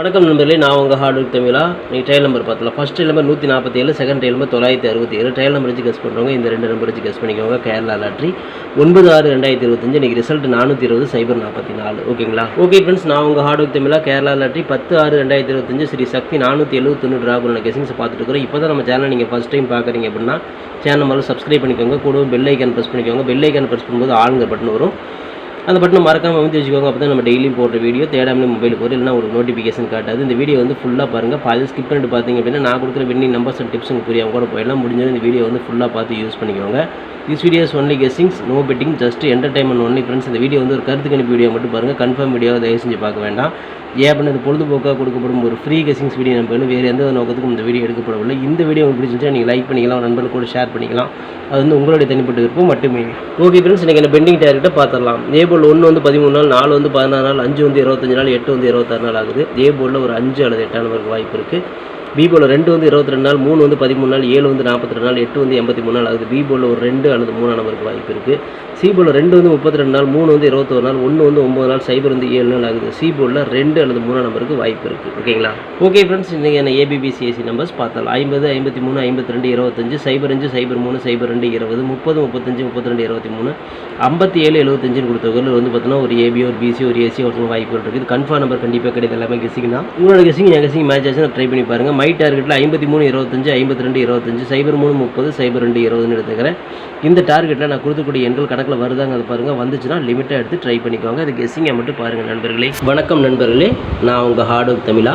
வணக்கம் நண்பர்களே நான் உங்கள் ஹார்ட் ஒர்க் தமிழா. நீங்கள் ட்ரையல் நம்பர் பார்த்தலாம் ஃபஸ்ட் ட்ரையல் நம்பர் நூற்றி நாற்பத்தி ஏழு செகண்ட் ட்ரையல் நம்பர் தொள்ளாயிரத்தி அறுபத்தி ஏழு ட்ரையல் நம்பர் வச்சு கெஸ் பண்ணுறவங்க இந்த ரெண்டு நம்பர் வச்சு கெஸ் பண்ணிக்கோங்க. கேரளா லாட்ரி ஒன்பது ஆறு ரெண்டாயிரத்தி இருபத்தஞ்சு இன்றைக்கி ரிசல்ட் நானூற்றி இருபது சைபர் நாற்பத்தி நாலு. ஓகேங்களா ஓகே ஃப்ரெண்ட்ஸ் நான் உங்கள் ஹார்ட் ஒர்க் தமிழா கேரளா லாட்ரி பத்து ஆறு ரெண்டாயிரத்தி இருபத்தஞ்சு ஸ்ரீ சக்தி நானூற்றி எழுபத்தொன்று ராகுலான கெசிங்ஸ் பார்த்துட்டு இருக்கிறோம். இப்போ தான் நம்ம சேனல் நீங்கள் ஃபஸ்ட் டைம் பார்க்குறீங்க அப்படின்னா சேனல் மேலே சப்ஸ்கிரைப் பண்ணிக்கோங்க. கூட பெல் ஐக்கான் ப்ரெஸ் பண்ணிக்கோங்க. பெல் ஐக்கான் ப்ரெஸ் பண்ணும்போது ஆளுங்க பட்டன் வரும். அந்த பட்டனை மறக்காமல் வந்து வச்சுக்கோங்க. அப்போ தான் நம்ம டெய்லியும் போடுற வீடியோ தேடாமலே மொபைலுக்கு வரும் இல்லைனா ஒரு நோட்டிஃபிகேஷன் காட்டாது. இந்த வீடியோ வந்து ஃபுல்லாக பாருங்கள் பாதி ஸ்கிப் பண்ணிட்டு பார்த்தீங்க அப்படின்னா நான் கொடுக்குற வெண்ணி நம்பர்ஸ் அண்ட் டிப்ஸ் உங்களுக்கு கூட போயிடலாம். முடிஞ்சது இந்த வீடியோ வந்து ஃபுல்லாக பார்த்து யூஸ் பண்ணிக்கோங்க. This videos only guessings no betting just entertainment only friends இந்த வீடியோ வந்து ஒரு கருத்து கணிப்பு வீடியோ மட்டும் பாருங்கள் கன்ஃபார்ம் வீடியோ தயவு செஞ்சு பார்க்க வேண்டாம். ஏன் அப்படின்னா இது பொழுதுபோக்காக கொடுக்கப்படும் ஒரு ஃப்ரீ கெஸ்ஸிங்ஸ் வீடியோ நம்ம வேறு எந்த நோக்கத்துக்கும் இந்த வீடியோ எடுக்கப்படவில்லை. இந்த வீடியோ உங்களுக்கு பிடிச்சிருந்தா நீங்கள் லைக் பண்ணிக்கலாம் நண்பர்கள் கூட ஷேர் பண்ணிக்கலாம். அது வந்து உங்களுடைய தனிப்பட்ட விருப்பம் மட்டுமே. ஓகே ஃப்ரெண்ட்ஸ் இன்றைக்கி என்ன பெண்டிங் டேரக்டாக பார்த்துடலாம். ஏ போல் ஒன்று வந்து பதிமூணு நாள் நாலு வந்து பதினாறு நாள் அஞ்சு வந்து இருபத்தஞ்சு நாள் எட்டு வந்து இருபத்தாறு நாள் ஆகுது. இதே போர்டில் ஒரு அஞ்சு அல்லது எட்டான நம்பருக்கு வாய்ப்பு இருக்குது பி போல் ரெண்டு வந்து இருபத்தி ரெண்டு நாள் மூணு வந்து பதிமூணு நாள் ஏழு வந்து நாற்பத்தி ரெண்டு நாள் எட்டு வந்து எண்பத்தி மூணு நாள் ஆகுது. பி போல் ஒரு ரெண்டு அல்லது மூணு நம்பருக்கு வாய்ப்பு இருக்குது சி போல் ரெண்டு வந்து முப்பத்தி ரெண்டு நாள் மூணு வந்து இருபத்தொரு நாள் ஒன்று வந்து ஒம்பது நாள் சைபர் வந்து ஏழு நாள் ஆகுது. சி போலில் ரெண்டு அல்லது மூணு நம்பருக்கு வாய்ப்பு இருக்குது ஓகேங்களா? ஓகே ஃப்ரெண்ட்ஸ் இன்றைக்கி என்ன ஏபிபிசிஎஸ்சி நம்பர்ஸ் பார்த்தால் ஐம்பது ஐம்பத்தி மூணு ஐம்பத்தி ரெண்டு இருபத்தஞ்சு சைபர் அஞ்சு சைபர் மூணு சைபர் ரெண்டு இருபது முப்பது முப்பத்தஞ்சு முப்பத்தி ரெண்டு இருபத்தி மூணு ஐம்பத்தி ஏழு எழுபத்தஞ்சுன்னு கொடுத்தவர்கள் வந்து பார்த்தீங்கன்னா ஒரு ஏபி ஒரு பிசி ஒரு ஏசி ஒருத்தவங்க வாய்ப்புகள் இருக்குது கன்ஃபார்ம் நம்பர் கண்டிப்பாக கிடையாது. எல்லாமே கெசிங் தான். உங்களோட கெசிங் என் கெசிங் மேட்ச் ஆச்சு ட்ரை பண்ணி பாருங்கள் மை டார்கெட்டில் ஐம்பத்தி மூணு இருபத்தஞ்சு ஐம்பத்தி ரெண்டு இருபத்தஞ்சு சைபர் மூணு முப்பது சைபர் ரெண்டு இருபதுன்னு எடுத்துக்கிறேன். இந்த டார்கெட்டில் நான் கொடுக்கக்கூடிய எண்கள் கணக்கில் வருதாங்க அது பாருங்கள் வந்துச்சுன்னா லிமிட்டாக எடுத்து ட்ரை பண்ணிக்கோங்க. அது கெஸ்ஸிங்கை மட்டும் பாருங்கள் நண்பர்களே. வணக்கம் நண்பர்களே. நான் உங்கள் ஹார்ட் ஒர்க் தமிழா.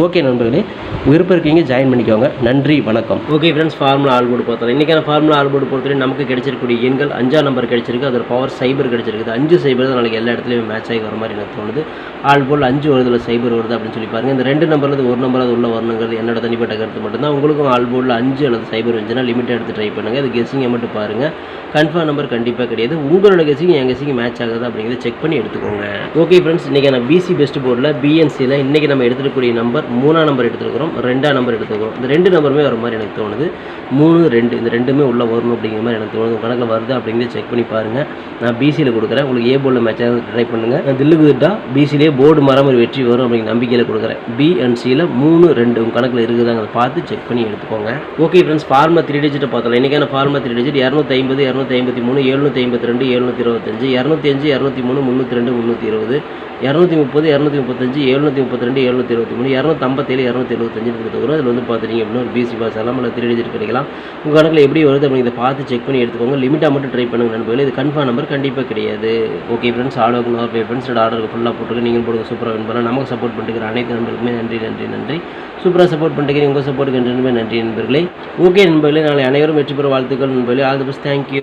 ஓகே நண்பர்களே விருப்பம் இருக்கீங்க ஜாயின் பண்ணிக்கோங்க. நன்றி வணக்கம். ஓகே ஃப்ரெண்ட்ஸ் ஃபார்முலா ஆல்போர்டு பார்த்தோம். இன்றைக்கான ஃபார்முலா ஆல்போர்டு பொறுத்தவரை நமக்கு கிடைச்சிருக்கூடிய எண்கள் அஞ்சாம் நம்பர் கிடைச்சிருக்கு. அதோட பவர் சைபர் கிடைச்சிருக்குது. அஞ்சு சைபர் தான் நாளைக்கு எல்லா இடத்துலையும் மேட்ச் ஆகி வர மாதிரி எனக்கு தோணுது. ஆள் போல் அஞ்சு வருதுல சைபர் வருது அப்படின்னு சொல்லி பாருங்க. இந்த ரெண்டு நம்பர்லேருந்து ஒரு நம்பர் அது உள்ள வரணுங்கிறது என்னோட தனிப்பட்ட கருத்து மட்டும்தான். உங்களுக்கும் ஆள் போர்டில் அஞ்சு அல்லது சைபர் வந்துச்சுன்னா லிமிட் எடுத்து ட்ரை பண்ணுங்க. அது கெஸிங்கை மட்டும் பாருங்கள் கன்ஃபார்ம் நம்பர் கண்டிப்பாக கிடையாது. உங்களோட கெஸிங் என் கெஸிங் மேட்ச் ஆகுது அப்படிங்கிறத செக் பண்ணி எடுத்துக்கோங்க. ஓகே ஃப்ரெண்ட்ஸ் இன்றைக்கி நான் பிசி பெஸ்ட் போர்டில் பிஎன்சியில் இன்றைக்கி நம்ம எடுத்துக்கூடிய நம்பர் மூணாம் நம்பர் எடுத்துருக்கிறோம். ரெண்டாம் நம்பர் எடுத்துக்கிறோம் இந்த ரெண்டு நம்பருமே வர மாதிரி எனக்கு தோணுது. மூணு ரெண்டு இந்த ரெண்டுமே உள்ள வரணும் அப்படிங்கிற மாதிரி எனக்கு தோணுது. கணக்கில் வருது அப்படிங்கிறத செக் பண்ணி பாருங்கள் நான் பிசியில் கொடுக்குறேன். உங்களுக்கு ஏ போர்டில் மேட்ச் ஆகுது ட்ரை பண்ணுங்கள் நான் தில்லு குதிட்டா பிசிலே போர்டு மரம் வெற்றி வரும் அப்படிங்கிற நம்பிக்கையில் கொடுக்குறேன். பி அண்ட் சியில் மூணு ரெண்டு உங்கள் கணக்கில் இருக்குதாங்க அதை பார்த்து செக் பண்ணி எடுத்துக்கோங்க. ஓகே ஃப்ரெண்ட்ஸ் ஃபார்மா த்ரீ டிஜிட்டை பார்த்தலாம் இன்றைக்கான ஃபார்மா த்ரீ டிஜிட் இரநூத்தி ஐம்பது இரநூத்தி ஐம்பத்தி மூணு எழுநூற்றி ஐம்பத்தி ரெண்டு எழுநூற்றி இருபத்தஞ்சு இரநூத்தி அஞ்சு இரநூத்தி மூணு முந்நூற்றி ரெண்டு முந்நூற்றி இருபது இரநூத்தி முப்பது இரநூத்தி முப்பத்தஞ்சு எழுநூற்றி முப்பத்தி ரெண்டு எழுநூற்றி இருபத்தி மூணு இரநூத்தம்பத்தேழு இரநூத்தி எழுபத்தஞ்சு கொடுத்துக்கிறோம் அதில் வந்து பார்த்துட்டீங்க அப்படின்னா ஒரு பிசி பாஸ் எல்லாம் த்ரீ டிஜிட் கிடைக்கலாம். உங்கள் கணக்கில் எப்படி வருது அப்படிங்கிறத பார்த்து செக் பண்ணி எடுத்துக்கோங்க. லிமிட்டாக மட்டும் ட்ரை பண்ணுங்க நண்பர்களே. இது கன்ஃபார்ம் நம்பர் கண்டிப்பாக கிடையாது. ஓகே ஃப்ரெண்ட்ஸ் ஆர்டர் நோர் ஃப்ரெண்ட்ஸோட ஆர்டர் ஃபுல்லாக போட்டுருக்கு. நீங்கள் போடுங்க. சூப்பராக வின் பண்ணலாம். நமக்கு சப்போர்ட் பண்ணிட்டு அனைத்து நண்பர்களுக்குமே நன்றி நன்றி நன்றி. சூப்பராக சப்போர்ட் பண்ணிட்டு உங்கள் சப்போர்ட்டுக்கு நன்றி நன்றி நன்றி நண்பர்களே. ஓகே நண்பர்களே நாளை அனைவரும் வெற்றி பெற வாழ்த்துக்கள் நண்பர்களே. All the best thank you